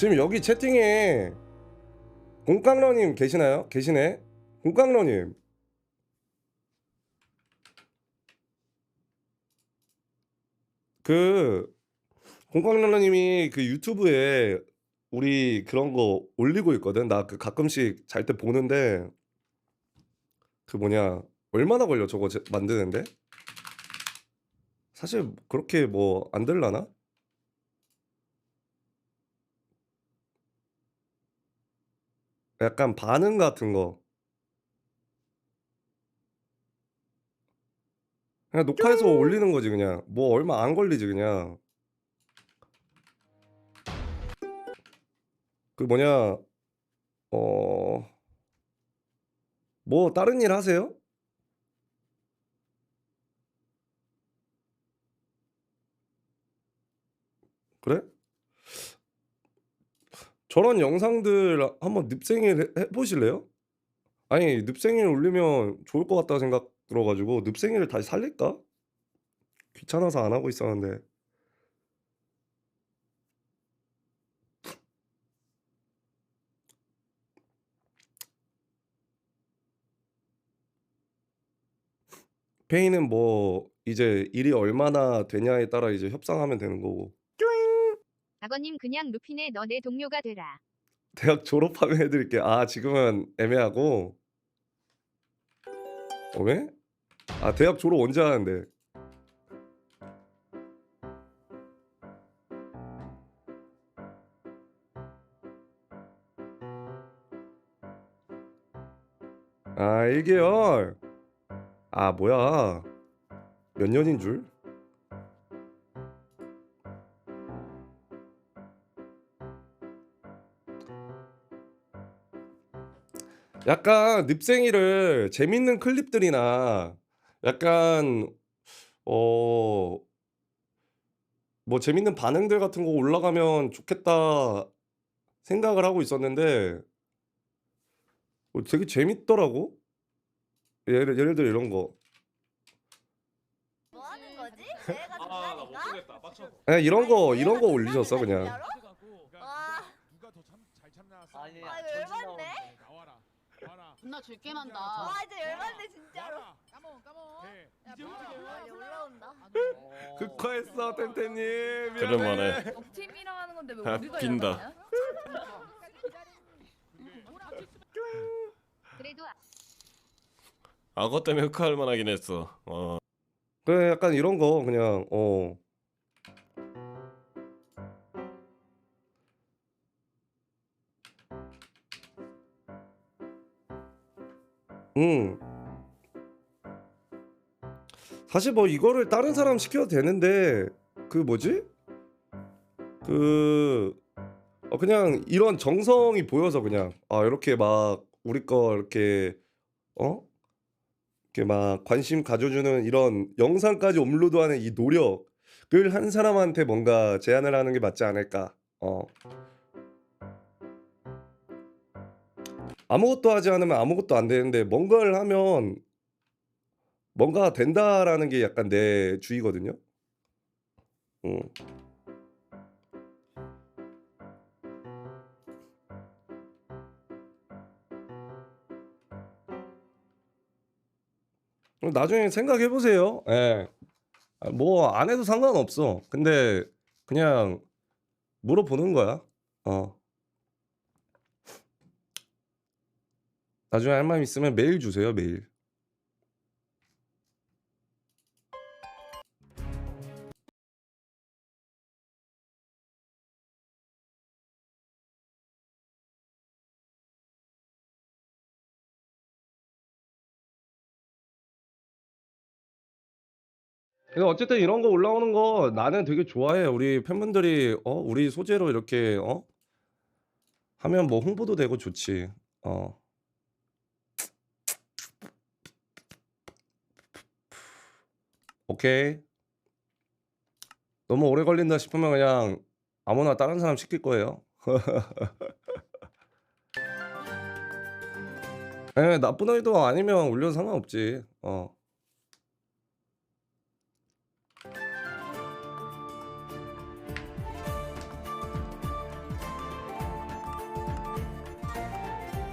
지금 여기 채팅에 공깡러님 계시나요? 계시네? 공깡러님 그 공깡러님이 그 유튜브에 우리 그런 거 올리고 있거든. 나 그 가끔씩 잘 때 보는데 그 뭐냐 얼마나 걸려 저거 제- 만드는데? 사실 그렇게 뭐안 들라나? 약간 반응 같은 거. 그냥 녹화해서 올리는 거지 그냥. 뭐 얼마 안 걸리지 그냥. 그 뭐냐 어 뭐 다른 일 하세요? 그래? 저런 영상들 한번 늪생일 해, 해보실래요? 아니 늪생일 올리면 좋을 것 같다고 생각 들어가지고 늪생일을 다시 살릴까? 귀찮아서 안 하고 있었는데 페이는 뭐 이제 일이 얼마나 되냐에 따라 이제 협상하면 되는 거고 아버님 그냥 루핀의 너내 동료가 되라. 대학 졸업하면 해드릴게. 아 지금은 애매하고. 어, 왜? 아 대학 졸업 언제 하는데? 아 1개월. 아 뭐야? 몇 년인 줄? 약간 늪생이를 재밌는 클립들이나 약간 어 뭐 재밌는 반응들 같은 거 올라가면 좋겠다 생각을 하고 있었는데 어, 되게 재밌더라고. 예를 예를 들어 이런 거. 뭐 하는 거지? 내가 장난인가? 맞춰. 그냥 이런 거 아니, 이런 거 내가 올리셨어 그냥. 진짜로? 와. 아니, 아, 열받네? 와라. 존나 줄게 와, 만다. 와 이제 열받네 진짜로. 까먹어 까먹어. 네. 이제 아, 어떻게 아, 올라온다. 어. 극화했어 템템님. 오랜만에. 적팀이랑 하는 건데 왜 아, 우리가 빈다. 열받냐? 그래도 악어 때문에 흑화할 만하긴 했어. 어. 그래 약간 이런 거 그냥 어. 음. 사실 뭐 이거를 다른 사람 시켜도 되는데 그 뭐지? 그 어, 그냥 이런 정성이 보여서 그냥 아 이렇게 막 우리 거 이렇게 어? 이렇게 막 관심 가져주는 이런 영상까지 업로드하는 이 노력을 한 사람한테 뭔가 제안을 하는 게 맞지 않을까. 어. 아무것도 하지 않으면 아무것도 안 되는데 뭔가를 하면 뭔가 된다라는 게 약간 내 주의거든요. 음. 나중에 생각해 보세요. 예. 뭐 안 해도 상관없어. 근데 그냥 물어보는 거야. 어. 나중에 할 말 있으면 메일 주세요. 메일. 그래서 어쨌든 이런 거 올라오는 거 나는 되게 좋아해. 우리 팬분들이 어 우리 소재로 이렇게 어 하면 뭐 홍보도 되고 좋지. 어. 오케이. 너무 오래 걸린다 싶으면 그냥 아무나 다른 사람 시킬 거예요. 에 예, 나쁜 아이도 아니면 울려도 상관없지. 어.